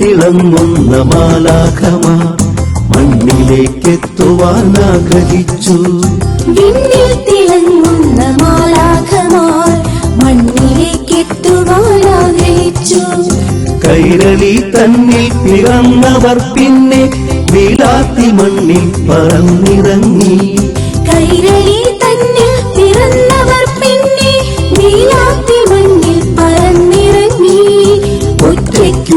തിളങ്ങുന്ന മാലാഖമാ മണ്ണിലേക്കെത്തുവാൻ ആഗ്രഹിച്ചു. വിണ്ണിൽ തിളങ്ങുന്ന മാലാഖമാർ മണ്ണിലേക്കെത്തുവാൻ ആഗ്രഹിച്ചു. കൈരളി തന്നിൽ പിറന്നവർ പിന്നെ വിലാത്തി മണ്ണിൽ പറന്നിറങ്ങി.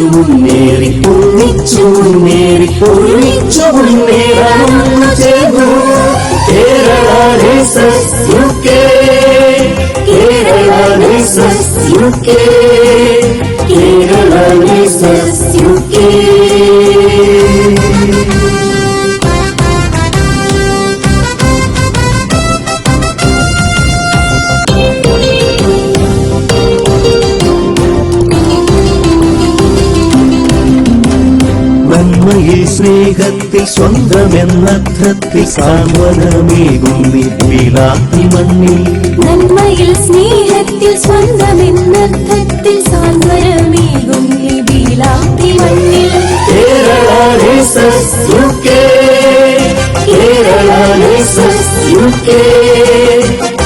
ഒറ്റയ്ക്കു മുന്നേറി ഒന്നിച്ചു മുന്നേറി ഒരുമിച്ചു മുന്നേറാനൊന്നു ചെയ്തു Kerala U K Kerala U K നന്മയിൽ സ്നേഹത്തിൽ സ്വന്തമെന്നത്രത്തിൽ സാന്ത്വനമേകും വിലാത്തി മണ്ണിൽ. നന്മയിൽ സ്നേഹത്തിൽ സ്വന്തമെന്നർത്ഥത്തിൽ സാന്ത്വനമേകും വീലാത്തി മണ്ണിൽ. Kerala U K. Kerala U K Kerala U K.